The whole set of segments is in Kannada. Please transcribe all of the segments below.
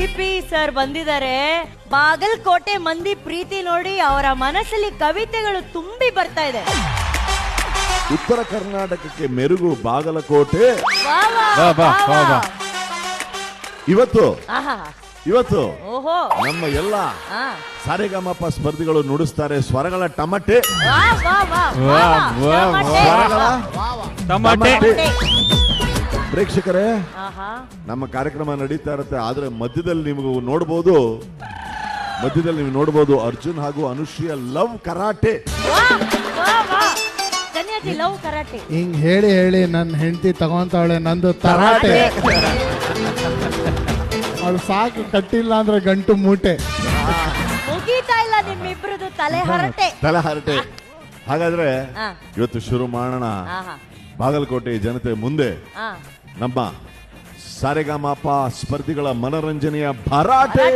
ಸಿ ಪಿ ಸರ್ ಬಂದಿದ್ದಾರೆ ಬಾಗಲಕೋಟೆ ಮಂದಿ ಪ್ರೀತಿ ನೋಡಿ ಅವರ ಮನಸ್ಸಲ್ಲಿ ಕವಿತೆಗಳು ತುಂಬಿ ಬರ್ತಾ ಇದೆ ಉತ್ತರ ಕರ್ನಾಟಕಕ್ಕೆ ಮೆರುಗು ಬಾಗಲಕೋಟೆ ವಾ, ವಾ, ವಾ, ವಾ. ಇವತ್ತು ಆಹಾ ಇವತ್ತು ಓಹೋ ನಮ್ಮ ಎಲ್ಲ ಆ. ಸಾರೆಗಮಪ ಸ್ಪರ್ಧಿಗಳು ನುಡಿಸ್ತಾರೆ ಸ್ವರಗಳ ಟಮಟೆ ವಾ, ವಾ, ವಾ, ವಾ, ವಾ, ವಾ. ವಾ, ಟಮಟೆ. ಸ್ವರಗಳ ಟಮಾಟೆ ಟಮಟೆ. ಪ್ರೇಕ್ಷಕರೇ ನಮ್ಮ ಕಾರ್ಯಕ್ರಮ ನಡೀತಾ ಇರುತ್ತೆ. ಆದ್ರೆ ಮಧ್ಯದಲ್ಲಿ ನಿಮಗೂ ನೋಡಬಹುದು ಮಧ್ಯದಲ್ಲಿ ನೀವು ನೋಡಬಹುದು ಅರ್ಜುನ್ ಹಾಗೂ ಅನುಶ್ರೀಯ ಲವ್ ಕರಾಟೆ. ವಾ, ವಾ, ವಾ. ಕನ್ಯಾಜಿ ಲವ್ ಕರಾಟೆ. ಹಿಂಗ್ ಹೇಳಿ ಹೇಳಿ ನನ್ನ ಹೆಂಡತಿ ತಗೊಂತಾವಳೆ ನಂದು ತರಾಟೆ. ಅವಳು ಸಾಕು ಕಟ್ಟಿಲ್ಲ ಅಂದ್ರೆ ಗಂಟು ಮೂಟೆ. ಮುಗೀತಾ ಇಲ್ಲ ನಿಮ್ಮಿಬ್ರದ್ದು ತಲೆ ಹರಟೆ. ತಲೆ ಹರಟೆ. ಹಾಗಾದ್ರೆ ಇವತ್ತು ಶುರು ಮಾಡೋಣ. ಬಾಗಲಕೋಟೆ ಜನತೆ ಮುಂದೆ. ನಮ್ಮ ಸಾರೆಗಾಮಪ ಸ್ಪರ್ಧಿಗಳ ಮನರಂಜನೆಯ ಭರಾಟೆ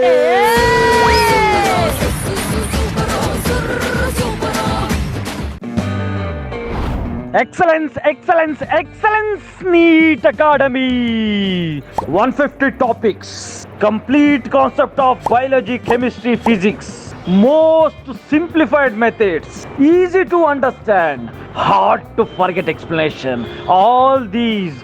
Excellence, excellence, excellence, NEET Academy. 150 topics, complete concept of biology, chemistry, physics. Most simplified methods, easy to understand, hard to forget explanation. All these,